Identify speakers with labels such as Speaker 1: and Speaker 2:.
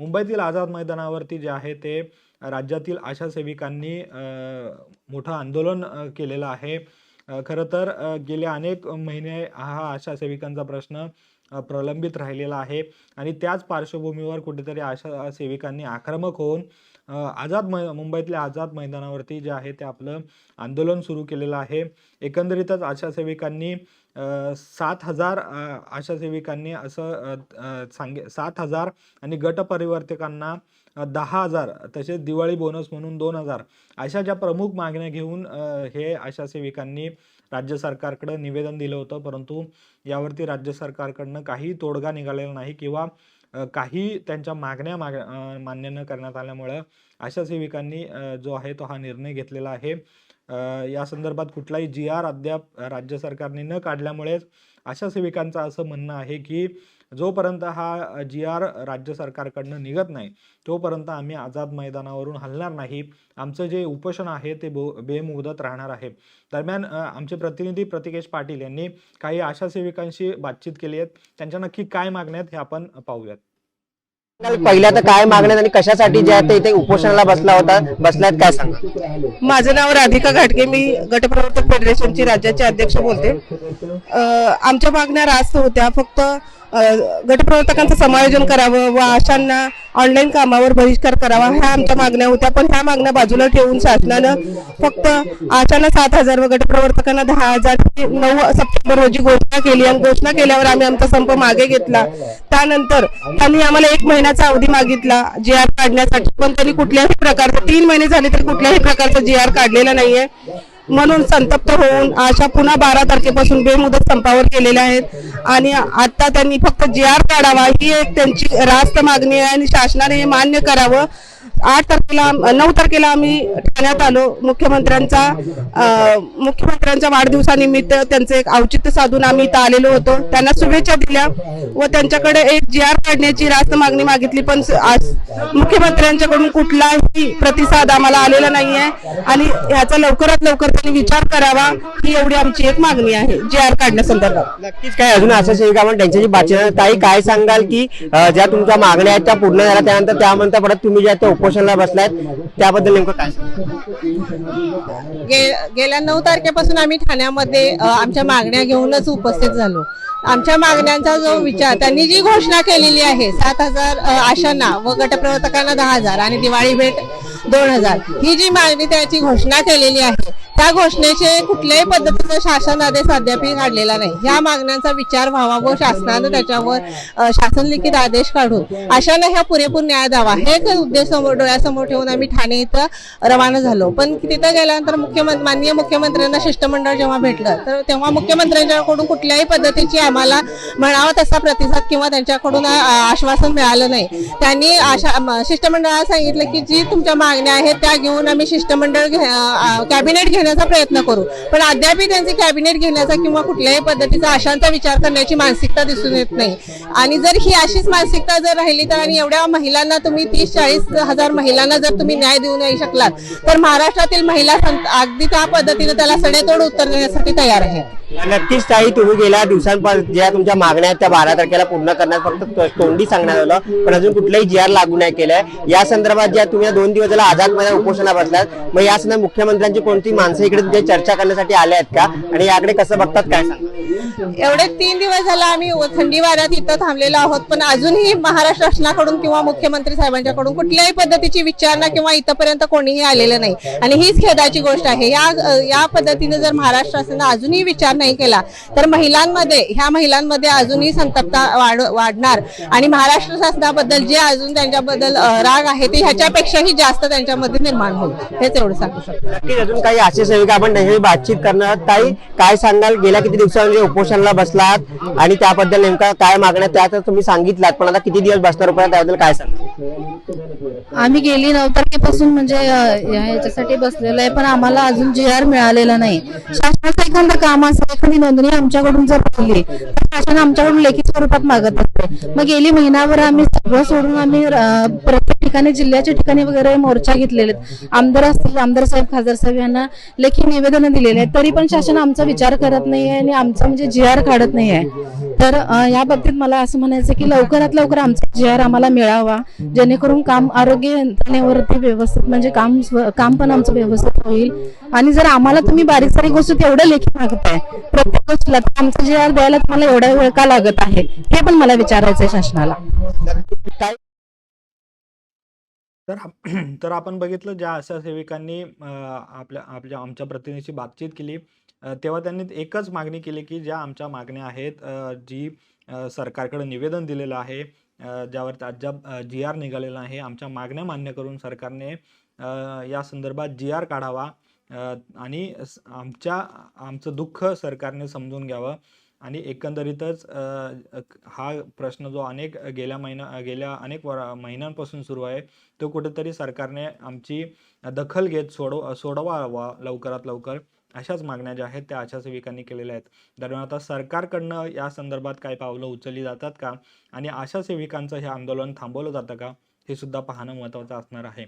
Speaker 1: मुंबईतील आझाद मैदानावरती जे आहे ते राज्यातील आशा सेविकांनी मोठं आंदोलन केलेलं आहे. खरं तर गेले अनेक महिने हा आशा सेविकांचा प्रश्न प्रलंबित राहिलेला आहे. आणि त्याच पार्श्वभूमीवर कुठेतरी आशा सेविकांनी आक्रमक होऊन आझाद मै मुंबईतल्या आझाद मैदानावरती जे आहे ते आपलं आंदोलन सुरू केलेलं आहे. एकंदरीतच आशा सेविकांनी सात हजार आशा सेविकांनी असं सांगे सात हजार आणि गट परिवर्तकांना दहा हजार तसेच दिवाळी बोनस म्हणून दोन हजार अशा ज्या प्रमुख मागण्या घेऊन हे आशा सेविकांनी राज्य सरकारकडं निवेदन दिलं होतं. परंतु यावरती राज्य सरकारकडनं काही तोडगा निघालेला नाही किंवा काही त्यांच्या मागण्या माग मान्य न करण्यात आल्यामुळं आशा सेविकांनी जो आहे तो हा निर्णय घेतलेला आहे. या संदर्भात कुठलाही जी आर अद्याप राज्य सरकारने न काढल्यामुळेच आशा सेविकांचं असं म्हणणं आहे की जोपर्यंत हा जी आर राज्य सरकारकडनं निघत नाही तोपर्यंत आम्ही आझाद मैदानावरून हलणार नाही. आमचं जे उपोषण आहे ते बो बेमुदत राहणार आहे. दरम्यान आमचे प्रतिनिधी प्रतिकेश पाटील यांनी काही आशा सेविकांशी बातचीत केली आहे. त्यांच्या नक्की काय मागण्या आहेत हे आपण पाहूयात.
Speaker 2: पहिल्या तर काय मागण्यात आणि कशासाठी जे आहे ते इथे उपोषणाला बसला होता बसल्यात काय सांगा?
Speaker 3: माझं नाव राधिका घाटगे मी गटप्रवर्तक फेडरेशनची राज्याचे अध्यक्ष बोलते. अ, आमच्या मागण्या रास्त होत्या. फक्त गटप्रवर्तकांचं समायोजन करावं व आशांना ऑनलाईन कामावर बहिष्कार करावा ह्या आमच्या मागण्या होत्या. पण ह्या मागण्या बाजूला ठेवून शासनानं फक्त आशांना सात हजार व गटप्रवर्तकांना दहा हजार नऊ सप्टेंबर रोजी घोषणा केली आणि घोषणा केल्यावर आम्ही आमचा संप मागे घेतला. त्यानंतर त्यांनी आम्हाला एक महिन्याचा अवधी मागितला जी आर काढण्यासाठी. पण त्यांनी कुठल्याही प्रकारचा तीन महिने झाले तर कुठल्याही प्रकारचा जी आर काढलेला नाहीये. म्हणून संतप्त होऊन आशा पुन्हा बारा तारखेपासून बेमुदत संपावर गेलेल्या आहेत. आणि आता त्यांनी फक्त जी आर काढावा ही एक त्यांची रास्त मागणी आहे आणि शासनाने हे मान्य करावं. आठ तारखेला नऊ तारखेला आम्ही ठाण्यात आलो. मुख्यमंत्र्यांचा मुख्यमंत्र्यांच्या वाढदिवसानिमित्त त्यांचे एक औचित्य साधून आम्ही इथं आलेलो होतो. त्यांना शुभेच्छा दिल्या व त्यांच्याकडे एक जी आर काढण्याची रास्त मागणी मागितली. पण आज मुख्यमंत्र्यांच्याकडून कुठलाही प्रतिसाद आम्हाला आलेला नाहीये. आणि ह्याचा लवकरात लवकर त्यांनी विचार करावा ही एवढी आमची एक मागणी आहे जी आर काढण्यासंदर्भात.
Speaker 2: नक्कीच काय अजून असं आपण त्यांच्याशी बातचीत ताई काय सांगाल की ज्या तुमच्या मागण्या आहेत त्या पूर्ण झाल्या त्यानंतर त्यानंतर परत तुम्ही ज्या त्या उपोषणाला बसलायत. त्याबद्दल नेमकं काय?
Speaker 4: गे- गेल्या नऊ तारखेपासून आम्ही ठाण्यामध्ये आमच्या मागण्या घेऊनच उपस्थित झालो. आमच्या मागण्यांचा जो विचार त्यांनी जी घोषणा केलेली आहे सात हजार आशांना व गटप्रवर्तकांना दहा हजार आणि दिवाळी भेट दोन हजार ही जी मागणी त्याची घोषणा केलेली आहे त्या घोषणेचे कुठल्याही पद्धतीचा शासन आदेश अद्याप काढलेला नाही. ह्या मागण्यांचा विचार व्हावा व शासनानं त्याच्यावर शासन लिखित आदेश काढून अशानं ह्या पुरेपूर न्याय द्यावा. हे उद्देश समोर डोळ्यासमोर ठेवून आम्ही ठाणे इथं रवाना झालो. पण तिथं गेल्यानंतर मुख्यमंत्री माननीय मुख्यमंत्र्यांना शिष्टमंडळ जेव्हा भेटलं तर तेव्हा मुख्यमंत्र्यांच्याकडून कुठल्याही पद्धतीची आम्हाला म्हणावा तसा प्रतिसाद किंवा त्यांच्याकडून आश्वासन मिळालं नाही. त्यांनी शिष्टमंडळाला सांगितलं की जी तुमच्या मागण्या आहेत त्या घेऊन आम्ही शिष्टमंडळ घे- अ, घेण्याचा प्रयत्न करू. पण अद्यापही त्यांचे कॅबिनेट घेण्याचा किंवा कुठल्याही पद्धतीचा आशांचा विचार करण्याची मानसिकता दिसून येत नाही. आणि जर ही अशीच मानसिकता जर राहिली तर आणि एवढ्या महिलांना तुम्ही तीस चाळीस हजार महिलांना जर तुम्ही न्याय देऊ नाही शकलात तर महाराष्ट्रातील महिला अगदी त्या पद्धतीने त्याला सडेतोड उत्तर देण्यासाठी तयार आहेत
Speaker 2: नक्कीच ताई तुम्ही गेल्या दिवसांपासून ज्या तुमच्या मागण्या त्या बारा तारखेला पूर्ण करण्यास फक्त तोंडी सांगण्यात आलं. पण अजून कुठलाही जी आर लागू नाही केलाय. या संदर्भात ज्या तुम्ही दोन दिवस झाला आझादमध्ये उपोषणा बसलात मग या संदर्भात मुख्यमंत्र्यांची कोणती माणसं इकडे तुमच्या चर्चा करण्यासाठी आल्या आहेत का? आणि याकडे कसं बघतात काय सांगा?
Speaker 4: एवढे तीन दिवस झाला आम्ही थंडी वाऱ्यात इथं थांबलेलो आहोत पण अजूनही महाराष्ट्र शासनाकडून किंवा मुख्यमंत्री साहेबांच्याकडून कुठल्याही पद्धतीची विचारणा किंवा इथपर्यंत कोणीही आलेलं नाही. आणि हीच खेदाची गोष्ट आहे. या या पद्धतीने जर महाराष्ट्र शासनानं अजूनही विचार नाही केला तर महिलांमध्ये ह्या महिलांमध्ये अजूनही संतप्ता वाढ वाढणार. आणि महाराष्ट्र शासनाबद्दल जे अजून त्यांच्याबद्दल राग आहे ते ह्याच्यापेक्षाही जास्त त्यांच्यामध्ये निर्माण होईल. हेच एवढं सांगू शकतो.
Speaker 2: अजून काही सेविका आपण त्यांच्याशी बातचीत करणार आहोत. ताई काय सांगाल? गेल्या किती दिवसांमध्ये उपोषणाला बसलात आणि त्याबद्दल नेमका काय मागण्या त्या तर तुम्ही सांगितलात पण आता किती दिवस बसणार उपरा त्याबद्दल काय सांग
Speaker 5: आम्ही गेली नऊ तारखेपासून म्हणजे याच्यासाठी बसलेलो आहे पण आम्हाला अजून जी आर मिळालेला नाही. असं एखादं काम असं एखादी नोंदणी आमच्याकडून जर राहिली तर शासन आमच्याकडून लेखी स्वरूपात मागत असते. मग गेली महिनाभर आम्ही सगळं सोडून आम्ही प्रत्येक ठिकाणी जिल्ह्याच्या ठिकाणी वगैरे मोर्चा घेतलेले आहेत. आमदार असतील आमदार साहेब खासदार साहेब यांना लेखी निवेदन दिलेले आहेत. तरी पण शासन आमचा विचार करत नाहीये आणि आमचा म्हणजे जी आर काढत नाही आहे. तर या बाबतीत मला असं म्हणायचं की लवकरात लवकर आमचा जी आर आम्हाला मिळावा जेणेकरून काम आरोग्य यंत्रणेवरती व्यवस्थित म्हणजे काम काम पण आमचं व्यवस्थित होईल. आणि जर आम्हाला तुम्ही बारीक सारीक गोष्टी तेवढं लेखी मागताय. प्रत्येक गोष्टीला आमचं जे आर द्यायला तुम्हाला एवढा वेळ का लागत आहे? हे पण मला विचारायचं शासनाला.
Speaker 2: काय?
Speaker 1: तर तर आपण बघितलं ज्या आशा सेविकांनी आपल्या आपल्या आमच्या प्रतिनिधीशी बातचीत केली तेव्हा त्यांनी एकच मागणी केली की ज्या आमच्या मागण्या आहेत जी सरकारकडे निवेदन दिलेलं आहे ज्यावर अद्याप जी आर निघालेला आहे आमच्या मागण्या मान्य करून सरकारने या संदर्भात जी आर काढावा आणि आमच्या आमचं दुःख सरकारने समजून घ्यावं आणि एकंदरीतच हा प्रश्न जो अनेक गेल्या महिना गेल्या अनेक वर महिन्यांपासून सुरू आहे तो कुठेतरी सरकारने आमची दखल घेत सोडव सोडवावा लवकरात लवकर अशाच मागण्या ज्या आहेत त्या आशा सेविकांनी केलेल्या आहेत. दरम्यान आता सरकारकडनं या संदर्भात काय पावलं उचलली जातात का? आणि आशा सेविकांचं हे आंदोलन थांबवलं जातं का? हे सुद्धा पाहणं महत्त्वाचं असणार आहे.